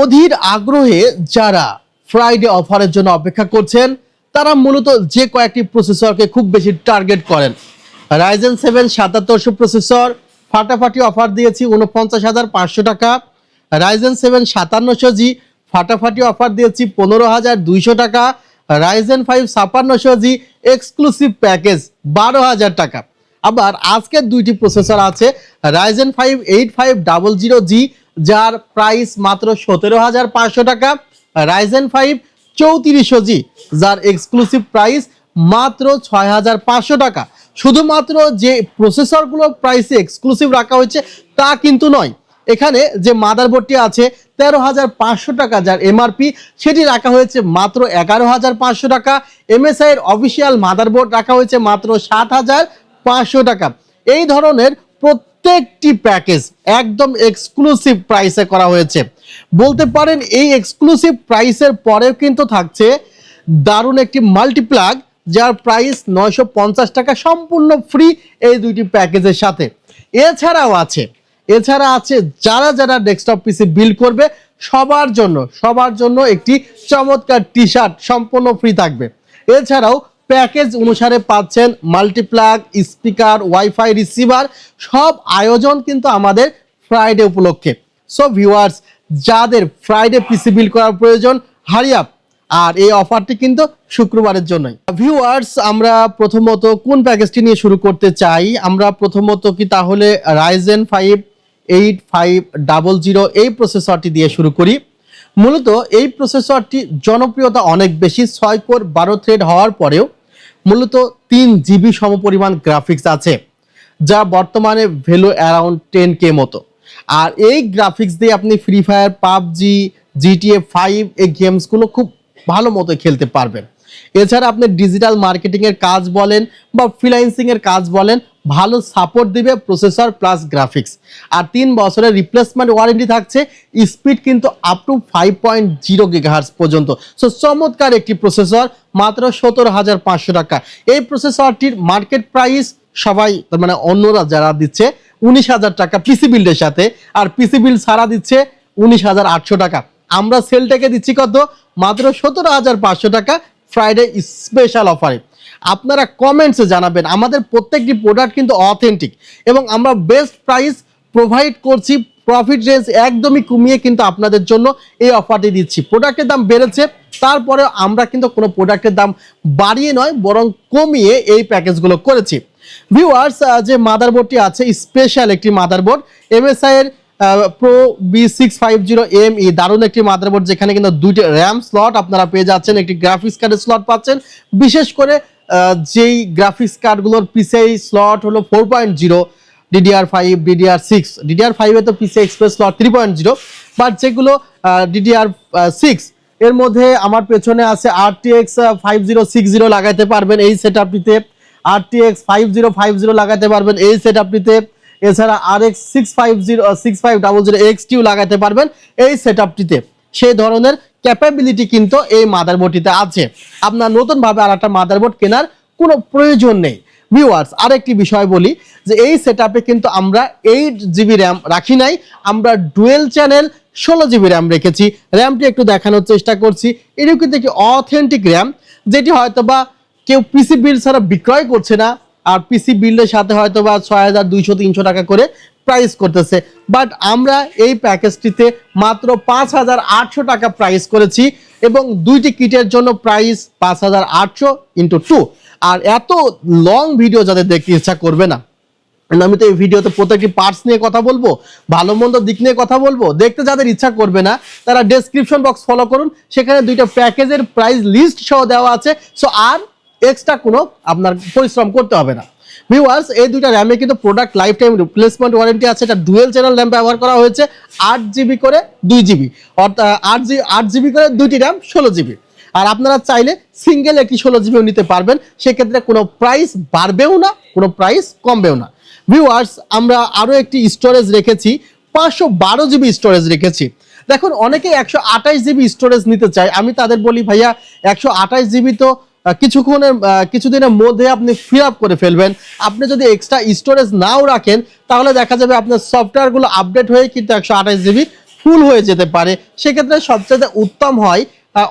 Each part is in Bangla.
অধীর আগ্রহে যারা ফ্রাইডে অফারের জন্য অপেক্ষা করছেন, তারা মূলত যে কয়েকটি প্রসেসরকে খুব বেশি টার্গেট করেন। রাইজেন সেভেন সাতাত্তরশো প্রসেসর ফাটাফাটি অফার দিয়েছি উনপঞ্চাশ হাজার পাঁচশো টাকা। রাইজেন সেভেন সাতান্নশো জি ফাটাফাটি অফার দিয়েছি পনেরো হাজার দুইশো টাকা। রাইজেন ফাইভ ছাপান্নশো জি এক্সক্লুসিভ প্যাকেজ বারো হাজার টাকা। আবার আজকের দুইটি প্রসেসর আছে Ryzen five eight five double zero G যার প্রাইস মাত্র সতেরো হাজার পাঁচশো টাকা। রাইজেন ফাইভ চৌত্রিশশো জি, যার এক্সক্লুসিভ প্রাইস মাত্র ছয় হাজার পাঁচশো টাকা। শুধুমাত্র যে প্রসেসরগুলোর প্রাইসে এক্সক্লুসিভ রাখা হয়েছে, তা কিন্তু নয়। এখানে যে মাদারবোর্ডটি আছে, তেরো হাজার পাঁচশো টাকা, যার এমআরপি সেটি রাখা হয়েছে মাত্র এগারো হাজার পাঁচশো টাকা। এমএসআই এর অফিসিয়াল মাদারবোর্ড রাখা হয়েছে মাত্র সাত হাজার পাঁচশো টাকা। এই ধরনের প্রত্যেকটি প্যাকেজ একদম এক্সক্লুসিভ প্রাইসে করা হয়েছে। বলতে পারেন এই এক্সক্লুসিভ প্রাইসের পরেও কিন্তু থাকছে দারুণ একটি মাল্টিপ্লাগ যার প্রাইস নয়শো পঞ্চাশ টাকা সম্পূর্ণ ফ্রি এই দুইটি প্যাকেজের সাথে। এছাড়াও আছে, এছাড়া আছে যারা যারা ডেস্কটপ পিসি বিল করবে, সবার জন্য সবার জন্য একটি চমৎকার টি শার্ট সম্পূর্ণ ফ্রি থাকবে। এছাড়াও প্যাকেজ অনুসারে পাচ্ছেন মাল্টিপ্লাগ, স্পিকার, ওয়াইফাই, রিসিভার, সব আয়োজন কিন্তু আমাদের ফ্রাইডে উপলক্ষে। সো ভিউয়ার্স যাদের ফ্রাইডে পিসি বিল করার প্রয়োজন হারিয়াপ আর এই অফারটি কিন্তু শুক্রবারের জন্যই। ভিউয়ার্স আমরা প্রথমত কোন প্যাকেজটি নিয়ে শুরু করতে চাই? আমরা প্রথমত কি তাহলে Ryzen five eight five double zero এই প্রসেসরটি দিয়ে শুরু করি। মূলত এই প্রসেসরটি জনপ্রিয়তা অনেক বেশি, ছয় কোর বারো থ্রেড হওয়ার পরেও মূলত তিন জিবি সমপরিমাণ গ্রাফিক্স আছে, যা বর্তমানে ভ্যালু অ্যারাউন্ড টেন কে মতো। আর এই গ্রাফিক্স দিয়ে আপনি Free Fire PUBG GTA five এই গেমসগুলো খুব ভালো মতো খেলতে পারবেন। এছাড়া আপনি ডিজিটাল মার্কেটিংয়ের কাজ বলেন বা ফ্রিল্যান্সিংয়ের কাজ বলেন, ভালো সাপোর্ট দিবে প্রসেসর প্লাস গ্রাফিক্স আর তিন বছরের রিপ্লেসমেন্ট ওয়ারেন্টি থাকছে স্পিড কিন্তু up to five point zero gigahertz পর্যন্ত। সো চমৎকার একটি প্রসেসর মাত্র সতেরো হাজার পাঁচশো টাকা। এই প্রসেসরটির মার্কেট প্রাইস সবাই মানে অন্যরা যারা দিচ্ছে, উনিশ হাজার টাকা পিসি বিল্ডের সাথে। আর পিসি বিল ছাড়া দিচ্ছে উনিশ হাজার আটশো টাকা। আমরা সেলটাকে দিচ্ছি কত? মাত্র সতেরো হাজার পাঁচশো টাকা ফ্রাইডে স্পেশাল অফারে আপনারা কমেন্টসে জানাবেন, আমাদের প্রত্যেকটি প্রোডাক্ট কিন্তু অথেন্টিক এবং আমরা বেস্ট প্রাইস প্রোভাইড করছি প্রফিট রেঞ্জ একদমই কমিয়ে কিন্তু আপনাদের জন্য এই অফারটি দিচ্ছি। প্রোডাক্টের দাম বেড়েছে, তারপরে আমরা কিন্তু কোনো প্রোডাক্টের দাম বাড়িয়ে নয়, বরং কমিয়ে এই প্যাকেজগুলো করেছি। ভিউয়ার্স যে মাদারবোর্ডটি আছে স্পেশাল একটি মাদারবোর্ড এমএসআই এর pro B six five zero M E দারুণ একটি মাদারবোর্ড যেখানে কিন্তু দুইটি র্যাম স্লট আপনারা পেয়ে যাচ্ছেন, একটি গ্রাফিক্স কার্ডের স্লট পাচ্ছেন। বিশেষ করে যেই গ্রাফিক্স কার্ডগুলোর পিসিআই স্লট হলো four point zero DDR five DDR six DDR ফাইভে তো PC express slot three point zero but যেগুলো ডিডিআর সিক্স এর মধ্যে আমার পেছনে আছে R T X five zero six zero লাগাইতে পারবেন এই সেট আপটিতে R T X five zero five zero লাগাতে পারবেন এই সেট আপটিতে এছাড়া R X six five zero six five double zero X T লাগাতে পারবেন এই সেট আপটিতে সেই ধরনের ক্যাপাবিলিটি কিন্তু এই মাদারবোর্ডটিতে আছে। আপনার নতুনভাবে আর একটা মাদারবোর্ড কেনার কোনো প্রয়োজন নেই। ভিউয়ার্স আরেকটি বিষয় বলি যে এই সেট কিন্তু আমরা এইট জিবি র্যাম রাখি নাই। আমরা ডুয়েল চ্যানেল ষোলো জিবি র্যাম রেখেছি। র্যামটি একটু দেখানোর চেষ্টা করছি। এটিও কিন্তু একটি অথেন্টিক র্যাম যেটি হয়তো বা কেউ পিসি বিল ছাড়া বিক্রয় করছে না। আর পিসি বিল্ডের সাথে হয়তো বা ছয় হাজার দুইশো তিনশো টাকা করে প্রাইস করতেছে। বাট আমরা এই প্যাকেজটিতে মাত্র পাঁচ হাজার আটশো টাকা প্রাইস করেছি এবং দুইটি কিটের জন্য প্রাইস পাঁচ হাজার আটশো ইন্টু টু আর এত লং ভিডিও যাদের দেখতে ইচ্ছা করবে না। আমি তো এই ভিডিওতে প্রত্যেকটি পার্টস নিয়ে কথা বলব ভালো মন্দ দিক নিয়ে কথা বলব, দেখতে যাদের ইচ্ছা করবে না, তারা ডেসক্রিপশন বক্স ফলো করুন। সেখানে দুইটা প্যাকেজের প্রাইস লিস্ট সহ দেওয়া আছে। সো আর এক্সট্রা কোনো আপনার পরিশ্রম করতে হবে না। ভিউয়ার্স এই দুইটা র্যামে কিন্তু product life time replacement warranty আছে। এটা ডুয়েল চ্যানেল র্যাম ব্যবহার করা হয়েছে, আট জিবি করে দুই জিবি অর্থাৎ, আট জি, আট জিবি করে দুইটি র্যাম ষোলো জিবি আর আপনারা চাইলে সিঙ্গেল একটি ষোলো জিবিও নিতে পারবেন, সেক্ষেত্রে কোনো প্রাইস বাড়বেও না, কোনো প্রাইস কমবেও না। ভিউয়ার্স আমরা আরও একটি স্টোরেজ রেখেছি, পাঁচশো বারো জিবি স্টোরেজ রেখেছি। দেখুন, অনেকে একশো আঠাশ জিবি স্টোরেজ নিতে চায়। আমি তাদের বলি, ভাইয়া, একশো আঠাশ জিবি তো কিছুক্ষণের কিছুদিনের মধ্যে আপনি ফিল আপ করে ফেলবেন। আপনি যদি এক্সট্রা স্টোরেজ নাও রাখেন, তাহলে দেখা যাবে আপনার সফটওয়্যারগুলো আপডেট হয়ে কিন্তু একশো আঠাশ জিবি ফুল হয়ে যেতে পারে। সেক্ষেত্রে সবচেয়ে উত্তম হয়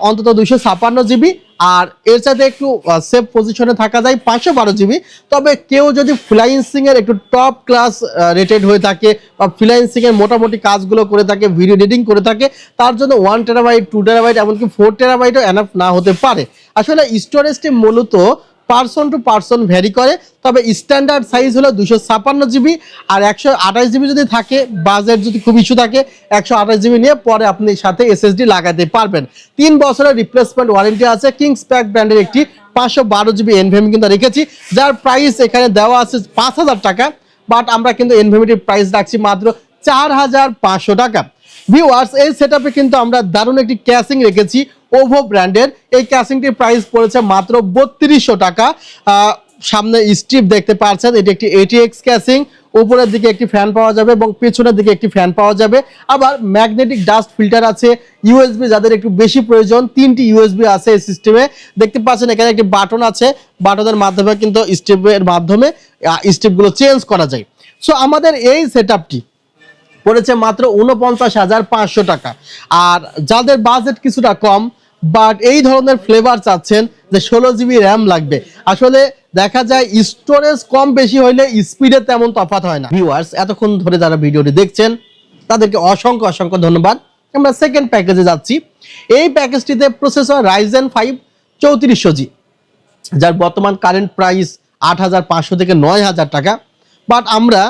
অন্তত দুশো ছাপান্ন জিবি আর এর সাথে একটু সেফ পজিশনে থাকা যায় পাঁচশো বারো জিবি তবে কেউ যদি ফ্লাইন্সিং এর একটু টপ ক্লাস রেটেড হয়ে থাকে বা ফ্রিল্যান্সিং এর মোটামুটি কাজগুলো করে থাকে ভিডিও এডিটিং করে থাকে, তার জন্য ওয়ান টেরাবাইট টু টেরাবাইট এমনকি ফোর টেরাবাইটও এনাফ না হতে পারে। আসলে স্টোরেজটি মূলত পার্সন টু পার্সন ভ্যারি করে, তবে স্ট্যান্ডার্ড সাইজ হলো দুশো ছাপান্ন জিবি আর একশো আঠাশ জিবি যদি থাকে বাজেট যদি খুব ইস্যু থাকে, একশো আঠাশ জিবি নিয়ে পরে আপনি সাথে এসএসডি লাগাতে পারবেন। তিন বছরের রিপ্লেসমেন্ট ওয়ারেন্টি আছে কিংস প্যাক ব্র্যান্ডের একটি পাঁচশো বারো জিবি এনভিএম কিন্তু রেখেছি, যার প্রাইস এখানে দেওয়া আছে পাঁচ হাজার টাকা বাট আমরা কিন্তু এনভিএমটির প্রাইস রাখছি মাত্র চার হাজার পাঁচশো টাকা। ভিউয়ার্স এই সেটআপে কিন্তু আমরা দারুণ একটি ক্যাশিং রেখেছি ওভো ব্র্যান্ডের এই ক্যাসিংটির প্রাইস পড়েছে মাত্র বত্রিশশো টাকা। সামনে স্ট্রিপ দেখতে পাচ্ছেন, এটি একটি এটিএক্স ক্যাসিং উপরের দিকে একটি ফ্যান পাওয়া যাবে এবং পেছনের দিকে একটি ফ্যান পাওয়া যাবে। আবার ম্যাগনেটিক ডাস্ট ফিল্টার আছে ইউএসবি যাদের একটু বেশি প্রয়োজন, তিনটি ইউএসবি আছে এই সিস্টেমে দেখতে পাচ্ছেন, এখানে একটি বাটন আছে বাটনের মাধ্যমে কিন্তু স্টেপের মাধ্যমে স্টেপগুলো চেঞ্জ করা যায়। সো আমাদের এই সেটআপটি পড়েছে মাত্র উনপঞ্চাশ হাজার পাঁচশো টাকা। আর যাদের বাজেট কিছুটা কম বাট এই ধরনের ফ্লেভার চাচ্ছেন যে ষোলো জিবি র্যাম লাগবে। আসলে দেখা যায় স্টোরেজ কম বেশি হইলে স্পিডে তেমন তফাৎ হয় না। ভিউয়ার্স এতক্ষণ ধরে যারা ভিডিওটি দেখছেন, তাদেরকে অসংখ্য অসংখ্য ধন্যবাদ। আমরা সেকেন্ড প্যাকেজে যাচ্ছি। এই প্যাকেজটিতে প্রসেসর রাইজেন ফাইভ চৌত্রিশশো জি যার বর্তমান কারেন্ট প্রাইস আট হাজার পাঁচশো থেকে নয় হাজার টাকা। বাট আমরা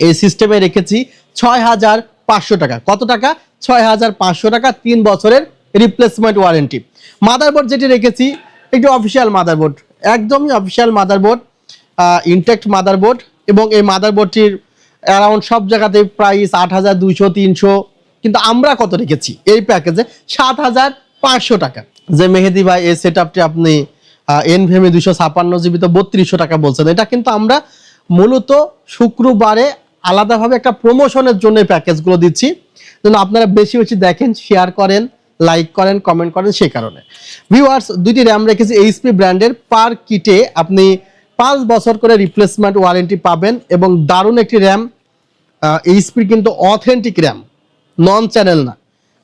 এই সিস্টেমে রেখেছি ছয় হাজার পাঁচশো টাকা। কত টাকা? ছয় হাজার পাঁচশো টাকা, তিন বছরের রিপ্লেসমেন্ট ওয়ারেন্টি মাদারবোর্ড যেটি রেখেছি একটি অফিসিয়াল মাদারবোর্ড একদমই অফিসিয়াল মাদারবোর্ড ইনটেক্ট মাদারবোর্ড এবং এই মাদারবোর্ডটির অ্যারাউন্ড সব জায়গাতে প্রাইস আট হাজার দুইশো, তিনশো। কিন্তু আমরা কত রেখেছি? এই প্যাকেজে সাত হাজার পাঁচশো টাকা। যে মেহেদি ভাই, এই সেট আপটি আপনি এনভিএমে দুইশো ছাপান্ন জিবি তো বত্রিশশো টাকা বলছেন। এটা কিন্তু আমরা মূলত শুক্রবারে আলাদাভাবে একটা প্রমোশনের জন্য প্যাকেজগুলো দিচ্ছি। যেন আপনারা বেশি বেশি দেখেন শেয়ার করেন লাইক করেন কমেন্ট করেন সেই কারণে। ভিউয়ার্স দুইটি র্যাম রেখেছি এইচপি ব্র্যান্ডের পার কিটে আপনি পাঁচ বছর করে রিপ্লেসমেন্ট ওয়ারেন্টি পাবেন এবং দারুণ একটি র্যাম এইচপির কিন্তু অথেন্টিক র্যাম নন চ্যানেল না।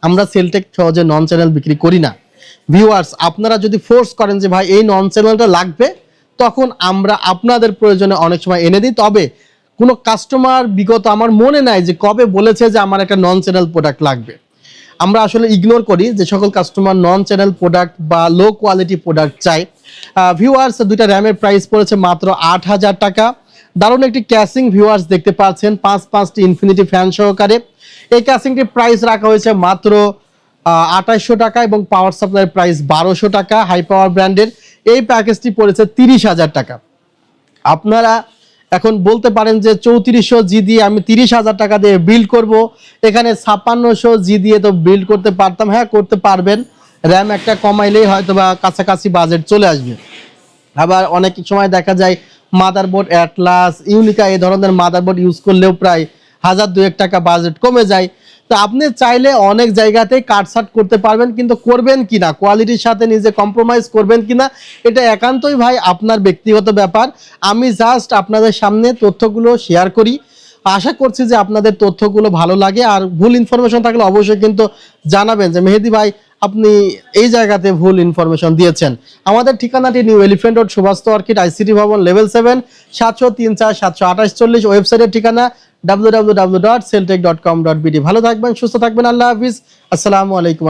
আমরা সেলটেক সহজে নন চ্যানেল বিক্রি করি না। ভিউয়ার্স আপনারা যদি ফোর্স করেন যে ভাই, এই নন চ্যানেলটা লাগবে, তখন আমরা আপনাদের প্রয়োজনে অনেক সময় এনে দিই। তবে কোনো কাস্টমার বিগত আমার মনে নাই যে কবে বলেছে যে আমার একটা নন চ্যানেল প্রোডাক্ট লাগবে। আমরা আসলে ইগনোর করি যে সকল কাস্টমার নন চ্যানেল প্রোডাক্ট বা লো কোয়ালিটি প্রোডাক্ট চাই। ভিউয়ার্স দুইটা র্যামের প্রাইস পড়েছে মাত্র আট হাজার টাকা। দারুণ একটি ক্যাসিং ভিউয়ার্স দেখতে পাচ্ছেন, পাঁচ পাঁচটি ইনফিনিটি ফ্যান সহকারে। এই ক্যাসিংটির প্রাইস রাখা হয়েছে মাত্র আঠাইশশো টাকা এবং পাওয়ার সাপ্লাইয়ের প্রাইস বারোশো টাকা হাই পাওয়ার ব্র্যান্ডের এই প্যাকেজটি পড়েছে তিরিশ হাজার টাকা। আপনারা এখন বলতে পারেন যে চৌত্রিশশো জি দিয়ে আমি তিরিশ হাজার টাকা দিয়ে বিল্ড করব। এখানে ছাপান্নশো জি দিয়ে তো বিল্ড করতে পারতাম হ্যাঁ করতে পারবেন। র্যাম একটা কমাইলেই হয়তো বা কাছাকাছি বাজেট চলে আসবে। আবার অনেক সময় দেখা যায় মাদারবোর্ড অ্যাটলাস ইউনিকা এই ধরনের মাদারবোর্ড ইউজ করলেও প্রায় হাজার দুয়েক টাকা বাজেট কমে যায়। তো আপনি চাইলে অনেক জায়গাতেই কাটসাট করতে পারবেন, কিন্তু করবেন কি না কোয়ালিটির সাথে নিজে কম্প্রোমাইজ করবেন কি না এটা একান্তই ভাই আপনার ব্যক্তিগত ব্যাপার। আমি জাস্ট আপনাদের সামনে তথ্যগুলো শেয়ার করি। আশা করছি যে আপনাদের তথ্যগুলো ভালো লাগে আর ভুল ইনফরমেশন থাকলে অবশ্যই কিন্তু জানাবেন যে, মেহেদি ভাই, আপনি এই জায়গাতে ভুল ইনফরমেশন দিয়েছেন। আমাদের ঠিকানাটি New Elephant Road Subhash Orchid ICT ভবন লেভেল সেভেন সাতশো তিন চার, সাতশো আঠাশ চল্লিশ ওয়েবসাইটের ঠিকানা W W W dot Celltech dot com dot BD ভালো থাকবেন, সুস্থ থাকবেন, আল্লাহ হাফিজ। আসসালামু আলাইকুম।